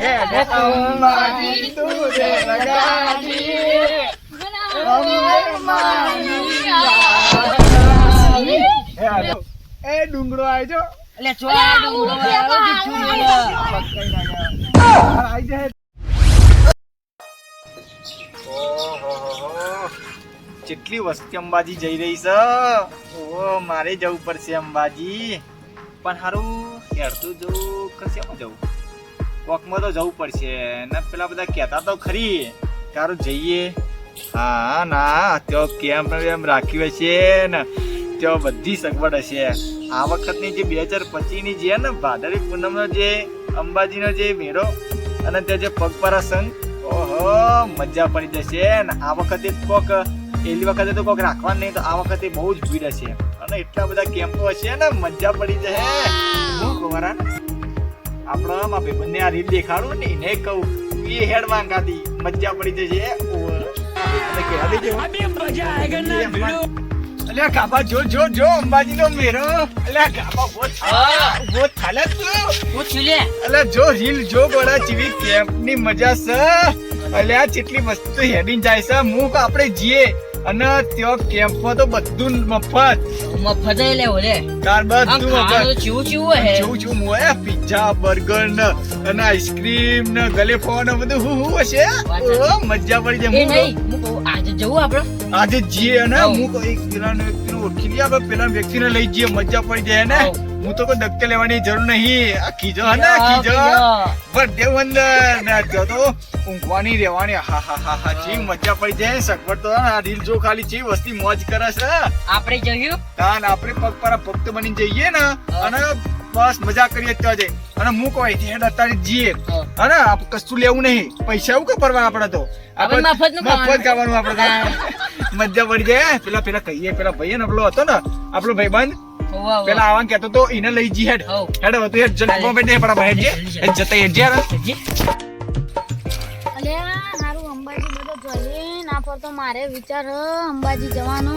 અંબાજી તું રે લગાડી. એ ડુંગરો આવજો એટલે ચોરા ડુંગરો. આઈ જાય. કેટલી વસ્તી અંબાજી જઈ રહી છે ઓ મારે જવું પડશે અંબાજી પણ હારું હેડતું જવું કશે જવું કોકમાં તો જવું પડશે. ને પેલા બધા કહેતા તો ખરી. તારું જઈએ. હા ના ત્યાં કેમ્પ એમ રાખ્યું હશે ને. ત્યાં બધી સગવડ હશે. આ વખતની જે બે હજાર પચીસની જે ને ભાદરવી પૂનમનો જે અંબાજીનો જે મેળો અને ત્યાં જે પગપાળા સંઘ ઓહો મજા પડી જશે ને. આ વખતે કોક એલી વખતે તો કોક રાખવા નહીં તો આ વખતે બહુ જ ભીડ હશે. અને એટલા બધા કેમ્પો હશે ને મજા પડી જશે. હું કુંવરા આપણો માં ભાઈબંધને આ રીત દેખાડું ને ને કહું. એ હેડ માંગાતી મજા પડી જશે. અલ્યા કાબા જો જો જો અંબાજીનો મેરો. અલ્યા કાબા બહુ બહુ થાલે તું. છું લે. અલ્યા જો રીલ જો ગોળા જેવી કેમ્પની મજા છે. અલ્યા કેટલી મસ્ત હેડિંગ જાય છે. મુક આપણે જઈએ અને ત્યાં કેમ્પમાં તો બધું મફત મફત લે. કાર બધું મફત ચીવું ચીવું હે. ચીવું છું હું હે પિઝા બર્ગર ને અને આઈસ્ક્રીમ ને ગલેફો ને બધું હું હું હશે ઓ મજા પડી જાય હું નહીં, આજે જવું આપણે? આજે જઈએ ને હું એક પેલા વ્યક્તિને ઓળખી લઈએ આપણે પેલા વ્યક્તિને લઈ જઈએ મજા પડી જાય ને. હું તો કોઈ દક્કે લેવાની જરૂર નહીં. આ ખીજો હે ને ખીજો. બર્થડે વંદર ને ત્યાં તો ઊંઘવાની રહેવાની. હા હા હા હા ચી મજા પડી જાય. સગવડ તો આ રીલ જો ખાલી ચી વસ્તી મોજ કરે છે. આપણે જયું તાન આપણે પગ પર ભક્ત બની જઈએ ને અને બસ મજા કરીએ ત્યાં જઈ. અને હું અહીંથી હેડ અત્યારે જીએ. અને આપ કશું લેવું નહીં. પૈસા એવું કે પરવા આપણે તો? આપણે મફત ખાવાનું. આપણે મજા પડી જાય. પેલા પેલા કહીએ પેલા ભાઈ ને આપણો હતો ને આપણો ભાઈબંધ. પેલા આવા કેતો તો એને લઈ જી હેડ. હેડ હવે તું હેડ હાલે. મોબાઈલ પડા ભાઈ જે. જતા હેડ જે. અલ્યા હારું અંબાજી બધો જોઈએ. ના પર તો મારે વિચાર અંબાજી જવાનો.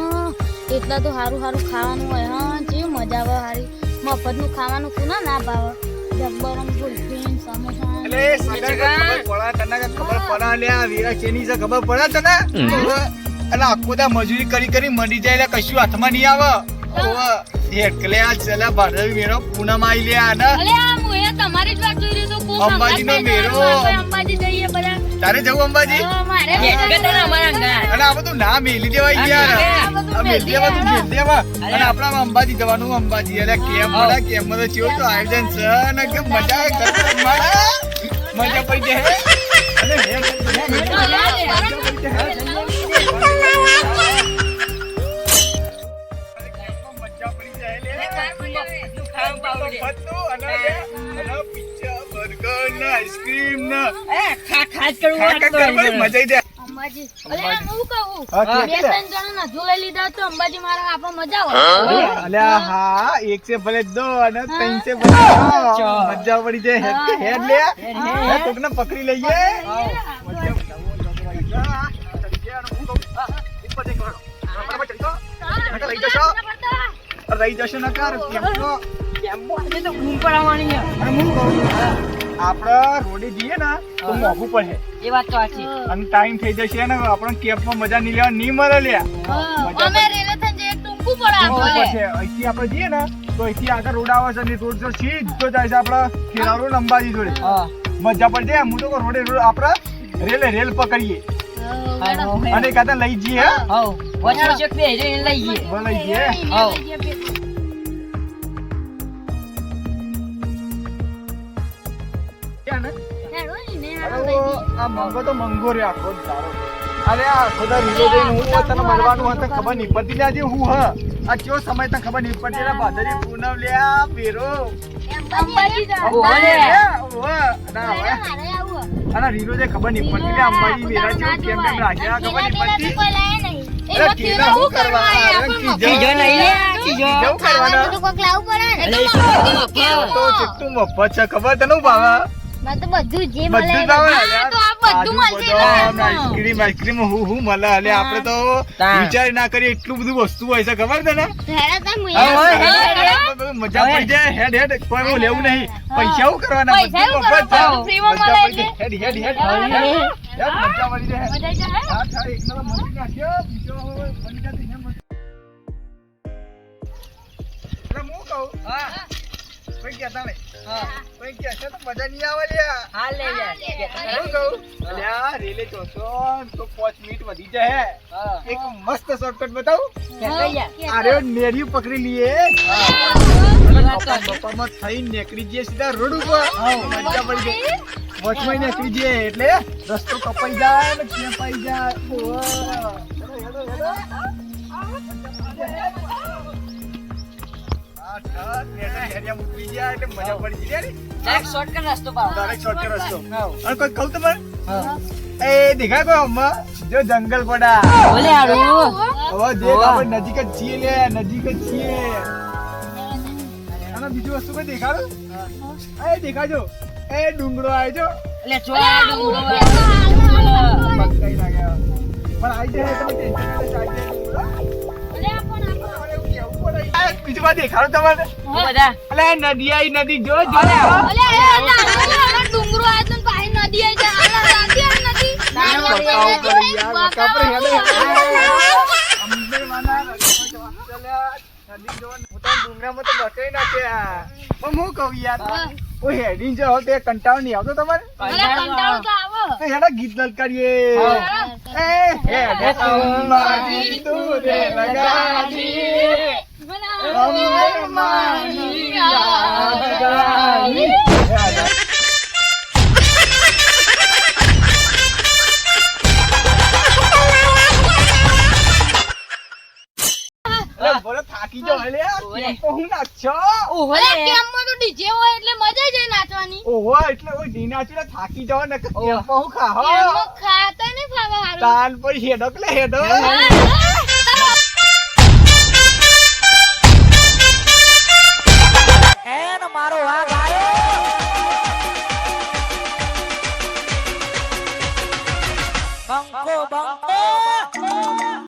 એટલા તો હારું હારું ખાવાનું હોય હા. જે મજા આવે હારી. મફતનું ખાવાનું કોના ના ભાવે. જબ્બરમ કુલ્ફી સમોસા. ખબર પડે તને ખબર પડે? લે આ વીરા ચેની છે ખબર પડે તને? ઓવે. આખો મજૂરી કરી કરી મરી જાય એટલે કશું હાથમાં નહીં આવે. એટલે આ ચલા ભારત મેળો પૂનમ આવી લે આને. અલ્યા હું એ તમારી જ વાત જોઈ રહ્યો તો અંબાજીનો અંબાજી મેળો. જવાનું અંબાજી જઈએ બધા. તારે જવું અંબાજી? મારે ભેટ કે તને અમારા અંગાત. અને આ બધું ના મેલી દેવાય યાર. આ મેલી દેવા તું મેલી દેવા. અને આપણા અંબાજી જવાનું અંબાજી. એટલે કેમ મળે બધા કેમ મળે કેવું તો આયોજન છે. અને કે મજા કરે મારા. મજા પડી જાય. અને મેં મજા આઈસ્ક્રીમ ને એ, ખા- વાત મજા જાય અંબાજી અલ્યા હું કહું બે લે. ત્રણ જણા નજુ લઈ લીધા તો અંબાજી મારા આપણે મજા આવે અલ્યા હા એક છે ભલે દો અને ત્રણ છે ભલે મજા પડી જાય હેડ લે હેડ, હેડ. પકડી લઈએ રહી જશે નકાર કેમ કેમ્પો આજે તો ઊંઘ પડાવવાની છે. અને હું કહું આપણે રોડે જઈએ ને તો મોંઘું પડે એ વાત તો સાચી. અને ટાઈમ થઈ જશે ને આપણે કેબમાં મજા નહીં લેવા નહીં મળે લે મજા અમે રેલે જઈએ ટૂંકું પડે મોંઘું આપણે. પડશે. અહીંથી આપણે જઈએ ને તો અહીંથી આગળ રોડ આવે છે અને રોડ જો સીધો જાય છે આપણે ખેરાલુ ને અંબાજી જોડે મજા પડી જાય હું તો રોડે રોડ આપણે રેલે રેલ પકડીએ. અને કાતે લઈ જઈએ હા વચ્ચે વચ્ચે લઈ જઈએ. લઈ જઈએ. ને? હેડો ને, ને અરે હેડો લઈ ઓ, જઈએ. આ મંગો તો મંગો રે આખો અરે આ આખો રીલો જોઈને હું તને મળવાનું હોત ખબર નહીં પડતી ને આજે હું હ. આ કયો સમય તને ખબર નહીં પડતી લે ભાદરી પૂનમ લે આ પેરો. રીલો જે ખબર નહીં પડતી લે અંબાજી મેરા જેવું કેમ કેમ રાખ્યા ખબર નહીં પડતી કોઈ લાયા નહીં. અરે કરવા. કીજો નહીં કેવું કરવાના? તો મફત છે ખબર તને હું ભાવે? મને તો બધું જે મળે બધું મળશે. આઈસ્ક્રીમ આઈસ્ક્રીમ હું હું મળે? એટલે આપણે તો વિચાર ના કરીએ એટલું બધું વસ્તુ હોય છે ખબર છે ને મજા પડી જાય. હેડ હેડ કોઈ હું લેવું નહીં. પૈસા હું કરવાના પૈસા બધું શું મફત છે. કરવાના? ફ્રીમાં મળે હેડ હેડ હેડ હા, હેડ, હેડ. હેડ, મજા પડી જાય. મજા જાય, હે? હા, હા, એક નંબર મળી નાખ્યો. બીજો હવે બની જતી હું. કોઈ. તો મજા નહીં આવે લે હા લે લે. હું કહું, અલ્યા, રેલે જોશો તો પાંચ મિનિટ વધી જાય હા. એક મસ્ત શોર્ટકટ બતાવું? અરે નેરિયું પકડી કપા બપામાં થઈને નીકળી જઈએ સીધા રોડ ઉપર. મજા પડી જાય વચમાં નીકળી જઈએ એટલે રસ્તો કપાઈ જાય ને ખેપાઈ જાય. ઓહો. હેડો, હેડો, જંગલ પડા નજીક જ છીએ લે નજીક જ છીએ. અને બીજું વસ્તુ કઈ દેખાડું? એ દેખાજો એ ડુંગરો આવજો પણ આવી જાય બીજું વાત દેખાડો તમારે. બધા. અલે નદી આઈ નદી જો જો. અલે, ડુંગરો તો નદી નદી. નદી. હેડો, હેડો. નદી જોવાનું. હું તો પણ કહું યાર ઓ હેડીને જાઓ તે કંટાળો નહીં આવતો તમારે? કંટાળો તો આવે. હેડા ગીત લલકારીએ એ હેડે અંબાજી અમે થાકી જાઓ લે હું નાખશો ઓહો કેમમાં તો DJ હોય એટલે મજા જાય નાચવાની. ઓહો એટલે ઓય થાકી જાઓ ને ઓવે. હું ખાહો એમાં ખાતા ને ખાવા હારું. તાન પર હેડો કે લે.